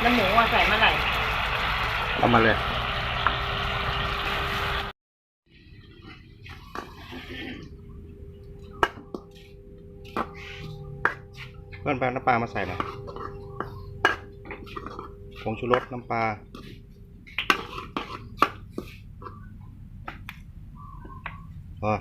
แล้วหมูอะใส่เมื่อไหร่เอามาเลย เพื่อนแปลน้ำปลามาใส่หน่อยผงชูรสน้ำปลาพอ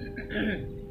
Mm-hmm.